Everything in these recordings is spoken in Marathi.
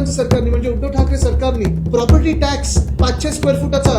साहेबांच्या सरकारने म्हणजे उद्धव ठाकरे सरकारने प्रॉपर्टी टॅक्स पाचशे स्क्वेअर फुटाचा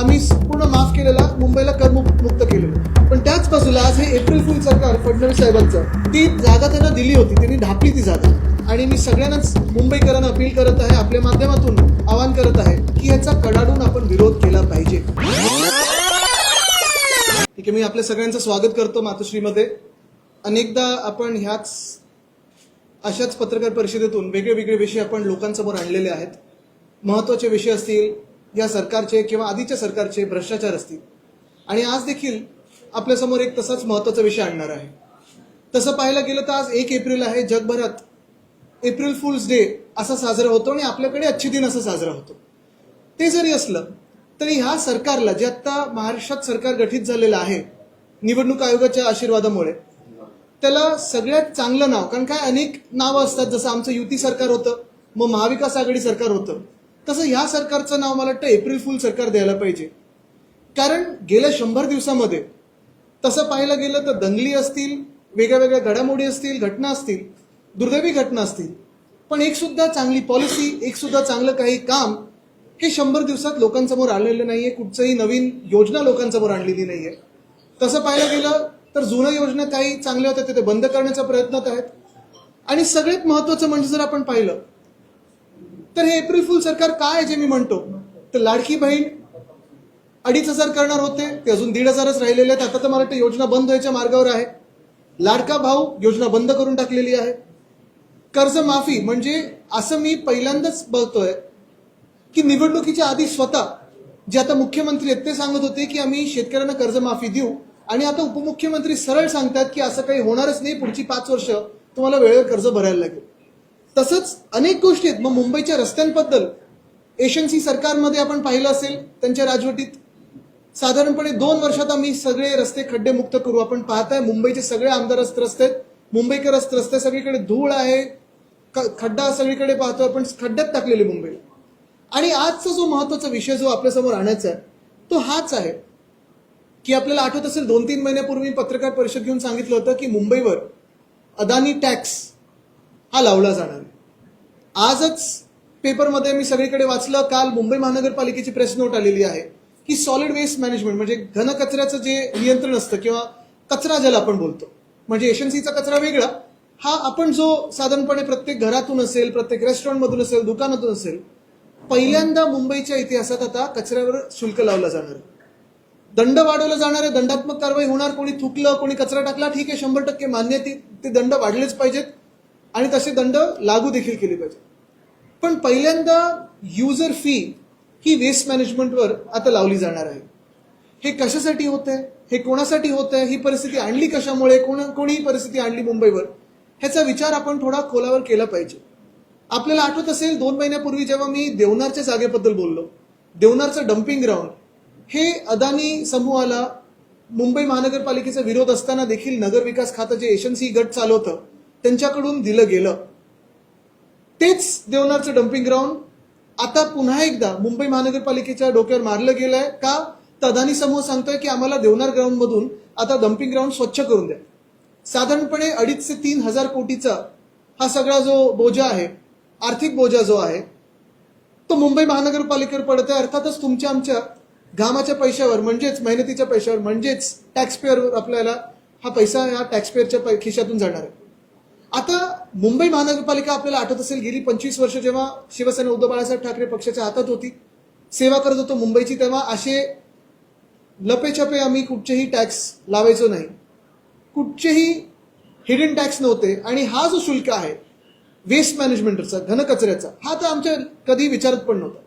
आम्ही पूर्ण माफ केलेला मुंबईला करमुक्त केलेलं पण त्याच बाजूला आज हे एप्रिल फुल सरकार फडणवीस साहेबांचं ती जागा त्यांना दिली होती त्यांनी ढापली ती जागा. आणि मी सगळ्यांनाच मुंबईकरांना अपील करत आहे आपल्या माध्यमातून आवाहन करत आहे की ह्याचा कडाडून आपण विरोध केला पाहिजे. ठीक आहे मी आपल्या सगळ्यांचं स्वागत करतो मातोश्रीमध्ये. अनेकदा आपण ह्याच अशाच पत्रकार परिषदेतून वेगळे वेगळे विषय आपण लोकांसमोर आणलेले आहेत. महत्त्वाचे विषय असतील या सरकारचे किंवा आधीच्या सरकारचे भ्रष्टाचार असतील. आणि आज देखील आपल्यासमोर एक तसाच महत्त्वाचा विषय आणणार आहे. तसं पाहायला गेलं तर आज एक एप्रिल आहे जगभरात एप्रिल फुल्स डे असा साजरा होतो आणि आपल्याकडे अच्छे दिन असा साजरा होतो. ते जरी असलं तरी ह्या सरकारला जे आत्ता महाराष्ट्रात सरकार गठीत झालेलं आहे निवडणूक आयोगाच्या आशीर्वादामुळे त्याला सगळ्यात चांगलं नाव कारण काय अनेक नावं असतात जसं आमचं युती सरकार होतं मग महाविकास आघाडी सरकार होतं. तसं ह्या सरकारचं नाव मला वाटतं एप्रिल फुल सरकार द्यायला पाहिजे. कारण गेल्या शंभर दिवसामध्ये तसं पाहायला गेलं तर दंगली असतील वेगळ्या वेगळ्या घडामोडी असतील घटना असतील दुर्दैवी घटना असतील. पण एक सुद्धा चांगली पॉलिसी एक सुद्धा चांगलं काही काम हे शंभर दिवसात लोकांसमोर आलेलं नाहीये. कुठचंही नवीन योजना लोकांसमोर आणलेली नाहीये. तसं पाहायला गेलं तर जुन्या योजना काही चांगल्या होत्या ते बंद करण्याचा प्रयत्नात आहेत आणि सगळ्यात महत्वाचं म्हणजे जर आपण पाहिलं तर हे एप्रिल फुल सरकार काय आहे जे मी म्हणतो? तर लाडकी बहीण अडीच हजार करणार होते ते अजून दीड हजारच राहिलेले आहेत. आता तर मला वाटतं योजना बंद व्हायच्या मार्गावर आहे. लाडका भाऊ योजना बंद करून टाकलेली आहे. कर्जमाफी म्हणजे असं मी पहिल्यांदाच बघतोय की निवडणुकीच्या आधी स्वतः जे आता मुख्यमंत्री आहेत ते सांगत होते की आम्ही शेतकऱ्यांना कर्जमाफी देऊ. आणि आता उपमुख्यमंत्री सरळ सांगतात की असं काही होणारच नाही पुढची पाच वर्ष तुम्हाला वेळेवर कर्ज भरायला लागेल. तसंच अनेक गोष्टी आहेत. मग मुंबईच्या रस्त्यांबद्दल एशन्सी सरकारमध्ये आपण पाहिलं असेल त्यांच्या राजवटीत साधारणपणे दोन वर्षात आम्ही सगळे रस्ते खड्डे मुक्त करू. आपण पाहताय मुंबईचे सगळे आमदार त्रस्त आहेत. मुंबईकर त्रस्त आहेत सगळीकडे धूळ आहे. खड्डा सगळीकडे पाहतो आपण. खड्ड्यात टाकलेली मुंबई. आणि आजचा जो महत्त्वाचा विषय जो आपल्यासमोर आणायचा आहे तो हाच आहे. की आपल्याला आठवत असेल दोन तीन महिन्यापूर्वी पत्रकार परिषद घेऊन सांगितलं होतं की मुंबईवर अदानी टॅक्स हा लावला जाणार आजच पेपरमध्ये मी सगळीकडे वाचलं काल मुंबई महानगरपालिकेची प्रेस नोट आलेली आहे की सॉलिड वेस्ट मॅनेजमेंट म्हणजे घन कचऱ्याचं जे नियंत्रण असतं किंवा कचरा ज्याला आपण बोलतो म्हणजे एशन्सीचा कचरा वेगळा हा आपण जो साधारणपणे प्रत्येक घरातून असेल प्रत्येक रेस्टॉरंटमधून असेल दुकानातून असेल पहिल्यांदा मुंबईच्या इतिहासात आता कचऱ्यावर शुल्क लावलं जाणार आहे. दंड वाढवला जाणार आहे दंडात्मक कारवाई होणार कोणी थुकलं कोणी कचरा टाकला ठीक आहे शंभर टक्के मान्य ती ते दंड वाढलेच पाहिजेत. आणि तसे दंड लागू देखील केले पाहिजेत. पण पहिल्यांदा युजर फी ही वेस्ट मॅनेजमेंटवर आता लावली जाणार आहे. हे कशासाठी होत आहे? हे कोणासाठी होत आहे? ही परिस्थिती आणली कशामुळे? कोण कोणीही परिस्थिती आणली मुंबईवर? ह्याचा विचार आपण थोडा खोलावर केला पाहिजे. आपल्याला आठवत असेल दोन महिन्यापूर्वी जेव्हा मी देवनारच्या जागेबद्दल बोललो. देवनारचं डम्पिंग ग्राउंड हे अदानी समूहाला मुंबई महानगरपालिकेचा विरोध असताना देखील नगर विकास खातं जे एशनसी गट चालवतं त्यांच्याकडून दिलं गेलं. तेच देवनारचं डम्पिंग ग्राउंड आता पुन्हा एकदा मुंबई महानगरपालिकेच्या डोक्यावर मारलं गेलंय का? तर अदानी समूह सांगतोय की आम्हाला देवनार ग्राउंडमधून आता डम्पिंग ग्राउंड स्वच्छ करून द्या. साधारणपणे अडीच ते तीन हजार कोटीचा हा सगळा जो बोजा आहे आर्थिक बोजा जो आहे तो मुंबई महानगरपालिकेवर पडत आहे अर्थातच तुमच्या आमच्या घामाच्या पैशावर म्हणजेच मेहनतीच्या पैशावर म्हणजेच टॅक्सपेअरवर आपल्याला हा पैसा या टॅक्सपेअरच्या पै- खिशातून जाणार आहे. आता मुंबई महानगरपालिका आपल्याला आठवत असेल गेली पंचवीस वर्ष जेव्हा शिवसेना उद्धव बाळासाहेब ठाकरे पक्षाच्या हातात होती सेवा करत होतो मुंबईची तेव्हा असे लपेछपे आम्ही कुठचेही टॅक्स लावायचो नाही. कुठचेही हिडन टॅक्स नव्हते. आणि हा जो शुल्क आहे वेस्ट मॅनेजमेंटचा घनकचऱ्याचा हा तर आमच्या कधी विचारत पण नव्हता.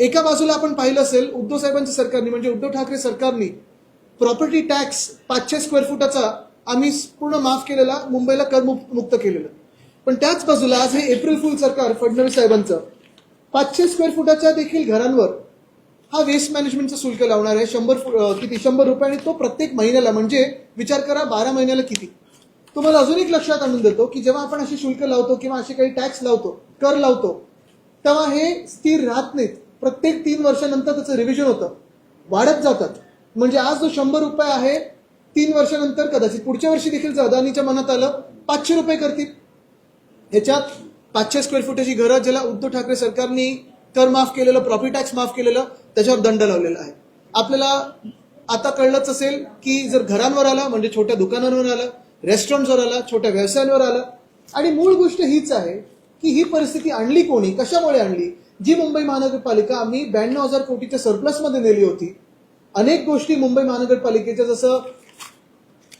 एका बाजूला आपण पाहिलं असेल उद्धव साहेबांच्या सरकारने म्हणजे उद्धव ठाकरे सरकारने प्रॉपर्टी टॅक्स पाचशे स्क्वेअर फुटाचा आम्ही पूर्ण माफ केलेला मुंबईला कर मुक्त केलेलं. पण त्याच बाजूला आज हे एप्रिल फुल सरकार फडणवीस साहेबांचं पाचशे स्क्वेअर फुटाच्या देखील घरांवर हा वेस्ट मॅनेजमेंटचा शुल्क लावणार आहे. शंभर फु- किती? शंभर रुपये आणि तो प्रत्येक महिन्याला म्हणजे विचार करा बारा महिन्याला किती? तुम्हाला अजून एक लक्षात आणून देतो की जेव्हा आपण असे शुल्क लावतो किंवा असे काही टॅक्स लावतो कर लावतो तेव्हा हे स्थिर राहत नाहीत. प्रत्येक तीन वर्षानंतर त्याचं रिव्हिजन होतं. वाढत जातात. म्हणजे आज जो शंभर रुपये आहे तीन वर्षानंतर कदाचित. पुढच्या वर्षी देखील जर अदानीच्या मनात आलं पाचशे रुपये करतील. ह्याच्यात पाचशे स्क्वेअर फुटाची घरं ज्याला उद्धव ठाकरे सरकारने कर माफ केलेलं प्रॉफिट टॅक्स माफ केलेलं त्याच्यावर दंड लावलेला आहे. आपल्याला आता कळलंच असेल की जर घरांवर आला म्हणजे छोट्या दुकानांवर आलं रेस्टॉरंटवर आला छोट्या व्यवसायांवर आलं आणि मूळ गोष्ट हीच आहे की ही परिस्थिती आणली कोणी? कशामुळे आणली? जी मुंबई महानगरपालिका आम्ही ब्याण्णव हजार कोटीच्या सरप्लसमध्ये नेली होती. अनेक गोष्टी मुंबई महानगरपालिकेच्या जसं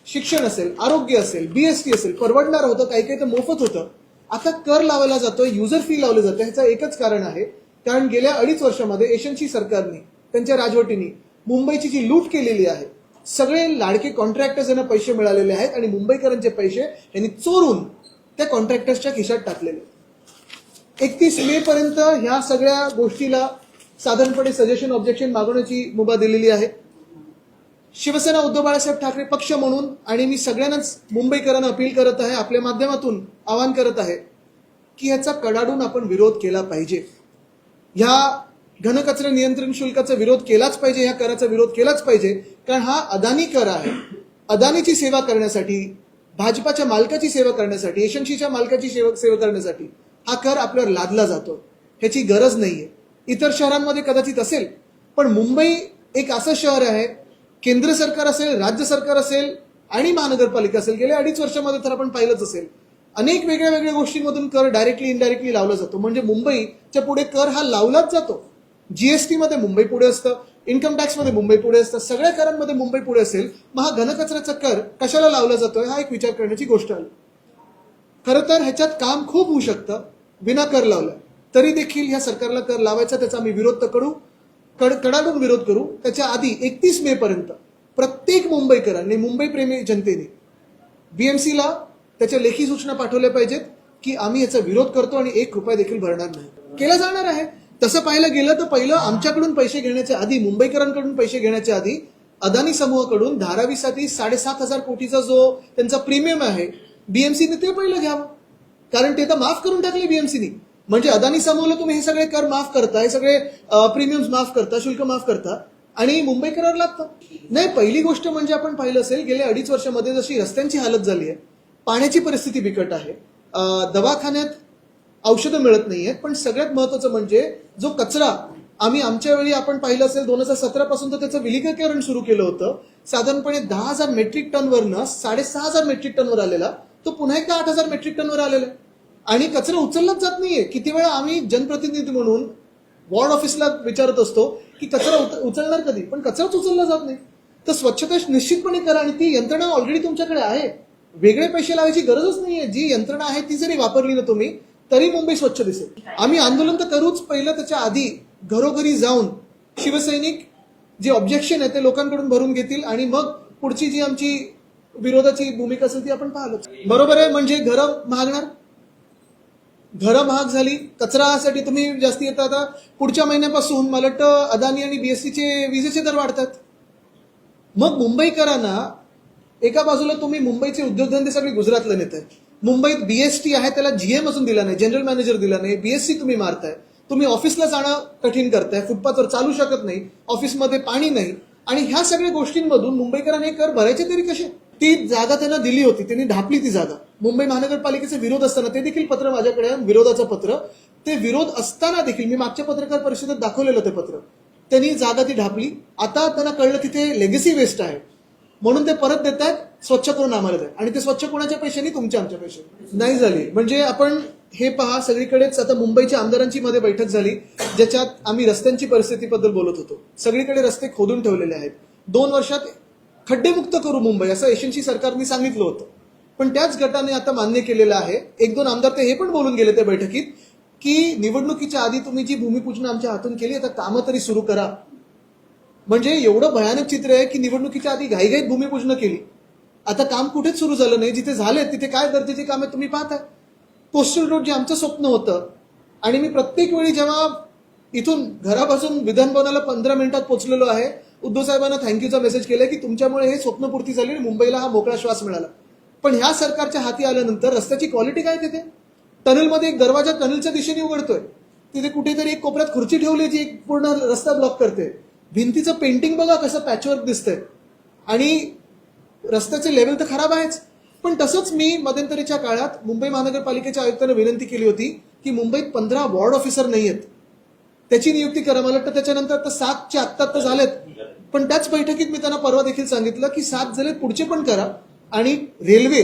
शिक्षण असेल आरोग्य असेल बीएसटी असेल परवडणार होतं काही काही तर मोफत होतं. आता कर लावला जातो युजर फी लावली जाते ह्याचं एकच कारण आहे. कारण गेल्या अडीच वर्षामध्ये एशनची सरकारने त्यांच्या राजवटीने मुंबईची जी लूट केलेली आहे सगळे लाडके कॉन्ट्रॅक्टर्स यांना पैसे मिळालेले आहेत आणि मुंबईकरांचे पैसे यांनी चोरून त्या कॉन्ट्रॅक्टर्सच्या खिशात टाकलेले एकतीस मे पर्यंत ह्या सगळ्या गोष्टीला साधारणपणे सजेशन ऑब्जेक्शन मागवण्याची मुभा दिलेली आहे. शिवसेना उद्धव बाळासाहेब ठाकरे पक्ष म्हणून आणि मी सगळ्यांनाच मुंबईकरांना अपील करत आहे आपल्या माध्यमातून आवाहन करत आहे की ह्याचा कडाडून आपण विरोध केला पाहिजे. ह्या घनकचरा नियंत्रण शुल्काचा विरोध केलाच पाहिजे ह्या कराचा विरोध केलाच पाहिजे कारण हा अदानी कर आहे. अदानीची सेवा करण्यासाठी भाजपाच्या मालकाची सेवा करण्यासाठी एशनशीच्या मालकाची सेवा सेवा करण्यासाठी हा कर आपल्यावर लादला जातो. ह्याची गरज नाहीये. इतर शहरांमध्ये कदाचित असेल पण मुंबई एक असं शहर आहे केंद्र सरकार असेल राज्य सरकार असेल आणि महानगरपालिका असेल गेल्या अडीच वर्षामध्ये तर आपण पाहिलंच असेल. अनेक वेगळ्या वेगळ्या गोष्टींमधून कर डायरेक्टली इनडायरेक्टली लावला जातो. म्हणजे मुंबईच्या पुढे कर हा लावलाच जातो. जीएसटी मध्ये मुंबई पुढे असतं इन्कम टॅक्समध्ये मुंबई पुढे असतं सगळ्या करांमध्ये मुंबई पुढे असेल. मग हा घनकचऱ्याचा कर कशाला लावला जातोय हा एक विचार करण्याची गोष्ट आली. खरं तर ह्याच्यात काम खूप होऊ शकतं विना कर लावलं. तरी देखील ह्या सरकारला कर लावायचा त्याचा आम्ही विरोध तर करू कड कडाडून विरोध करू. त्याच्या आधी एकतीस मे पर्यंत प्रत्येक मुंबईकरांनी मुंबई प्रेमी जनतेने बीएमसीला त्याच्या लेखी सूचना पाठवल्या पाहिजेत की आम्ही याचा विरोध करतो आणि एक रुपया देखील भरणार नाही. केला जाणार आहे. तसं पाहायला गेलं तर पहिलं आमच्याकडून पैसे घेण्याच्या आधी मुंबईकरांकडून पैसे घेण्याच्या आधी अदानी समूहाकडून धारावीसाठी साडेसात हजार कोटीचा जो त्यांचा प्रीमियम आहे बीएमसीने ते पहिलं घ्यावं. कारण ते तर माफ करून टाकले बीएमसीने म्हणजे अदानी समूहाला तुम्ही हे सगळे कर माफ करता हे सगळे प्रीमियम्स माफ करता शुल्क माफ करता आणि मुंबई मुंबईकरांना लागतं. नाही पहिली गोष्ट म्हणजे आपण पाहिलं असेल गेल्या अडीच वर्षामध्ये जशी रस्त्यांची हालत झाली आहे पाण्याची परिस्थिती बिकट आहे दवाखान्यात औषधं मिळत नाही आहेत पण सगळ्यात महत्वाचं म्हणजे जो कचरा आम्ही आमच्या वेळी आपण पाहिलं असेल दोन हजार सतरा पासून तर त्याचं विलिकीकरण सुरू केलं होतं. साधारणपणे दहा हजार मेट्रिक टनवरनं साडेसहा हजार मेट्रिक टनवर आलेला तो पुन्हा एकदा आठ हजार मेट्रिक टनवर आलेला आहे. आणि कचरा उचललाच जात नाहीये. किती वेळा आम्ही जनप्रतिनिधी म्हणून वॉर्ड ऑफिसला विचारत असतो की कचरा उचलणार कधी? पण कचराच उचलला जात नाही. तर स्वच्छता निश्चितपणे करा आणि ती यंत्रणा ऑलरेडी तुमच्याकडे आहे. वेगळे पैसे लावायची गरजच नाहीये. जी यंत्रणा आहे ती जरी वापरली ना तुम्ही तरी मुंबई स्वच्छ दिसेल. आम्ही आंदोलन तर करूच. पहिलं त्याच्या आधी घरोघरी जाऊन शिवसैनिक जे ऑब्जेक्शन आहे ते लोकांकडून भरून घेतील आणि मग पुढची जी आमची विरोधाची भूमिका असेल ती आपण पाहिलंच. बरोबर आहे? म्हणजे घरं महागणार? घरं महाग झाली. कचरासाठी तुम्ही जास्ती येता आता. पुढच्या महिन्यापासून मला वाटतं अदानी आणि बीएससीचे विजेचे दर वाढतात. मग मुंबईकरांना एका बाजूला तुम्ही मुंबईचे उद्योगधंदे सगळे गुजरातला नेताय. मुंबईत बीएसटी आहे त्याला जीएम अजून दिला नाही जनरल मॅनेजर दिला नाही बीएससी तुम्ही मारताय. तुम्ही ऑफिसला जाणं कठीण करताय फुटपाथवर चालू शकत नाही ऑफिसमध्ये पाणी नाही. आणि ह्या सगळ्या गोष्टींमधून मुंबईकरांनी हे कर भरायचे तरी कसे? ती जागा त्यांना दिली होती त्यांनी ढापली ती जागा. मुंबई महानगरपालिकेचा विरोध असताना ते देखील पत्र माझ्याकडे विरोधाचं पत्र. ते विरोध असताना देखील मी मागच्या पत्रकार परिषदेत दाखवलेलं ते पत्र. त्यांनी जागा ती ढापली. आता त्यांना कळलं तिथे लेगसी वेस्ट आहे. म्हणून ते परत देत आहेत स्वच्छ करून आम्हाला द्या आणि ते स्वच्छ कोणाच्या पैशाने? तुमच्या आमच्या पैशाने. नाही झाली. म्हणजे आपण हे पहा सगळीकडेच आता मुंबईच्या आमदारांची मध्ये बैठक झाली ज्याच्यात आम्ही रस्त्यांची परिस्थितीबद्दल बोलत होतो. सगळीकडे रस्ते खोदून ठेवलेले आहेत. दोन वर्षात खड्डेमुक्त करू मुंबई असं एशनशी सरकारने सांगितलं होतं. पण त्याच गटाने आता मान्य केलेलं आहे एक दोन आमदार ते हे पण बोलून गेले त्या बैठकीत की निवडणुकीच्या आधी तुम्ही जी भूमिपूजन आमच्या हातून केली आता कामं तरी सुरू करा. म्हणजे एवढं भयानक चित्र आहे की निवडणुकीच्या आधी घाईघाईत भूमिपूजन केली. आता काम कुठेच सुरू झालं नाही जिथे झाले तिथे काय दर्जेचे काम आहेत तुम्ही पाहताय. कोस्टल रोड जे आमचं स्वप्न होतं आणि मी प्रत्येक वेळी जेव्हा इथून घरापासून विधान भवनाला पंधरा मिनिटात पोचलेलो आहे उद्धव साहेबांना थँक्यूचा मेसेज केलाय की तुमच्यामुळे हे स्वप्नपूर्ती झाली आणि मुंबईला हा मोकळा श्वास मिळाला. पण ह्या सरकारच्या हाती आल्यानंतर रस्त्याची क्वालिटी काय तिथे? टनलमध्ये एक दरवाजा टनलच्या दिशेने उघडतोय. तिथे कुठेतरी एक कोपऱ्यात खुर्ची ठेवली जी एक पूर्ण रस्ता ब्लॉक करते. भिंतीचं पेंटिंग बघा कसं पॅचवर्क दिसतंय. आणि रस्त्याचे लेवल तर खराब आहेच. पण तसंच मी मध्यंतरीच्या काळात मुंबई महानगरपालिकेच्या आयुक्तांना विनंती केली होती की मुंबईत पंधरा वॉर्ड ऑफिसर नाही आहेत त्याची नियुक्ती करा. मला वाटतं त्याच्यानंतर आता सातचे आत्ता तर झालेत. पण त्याच बैठकीत मी त्यांना परवा देखील सांगितलं की सात झाले पुढचे पण करा. आणि रेल्वे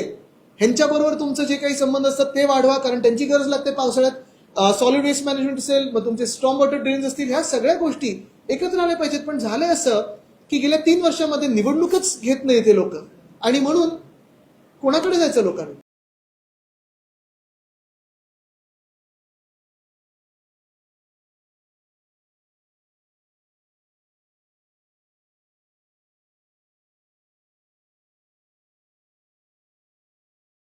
ह्यांच्याबरोबर तुमचं जे काही संबंध असतात ते वाढवा कारण त्यांची गरज लागते पावसाळ्यात. सॉलिड वेस्ट मॅनेजमेंट असेल मग तुमचे स्ट्रॉंग वॉटर ड्रेन्स असतील ह्या सगळ्या गोष्टी एकत्र आल्या पाहिजेत. पण झालंय असं की गेल्या तीन वर्षामध्ये निवडणूकच घेत नाही ते लोक. आणि म्हणून कोणाकडे जायचं लोकांनी?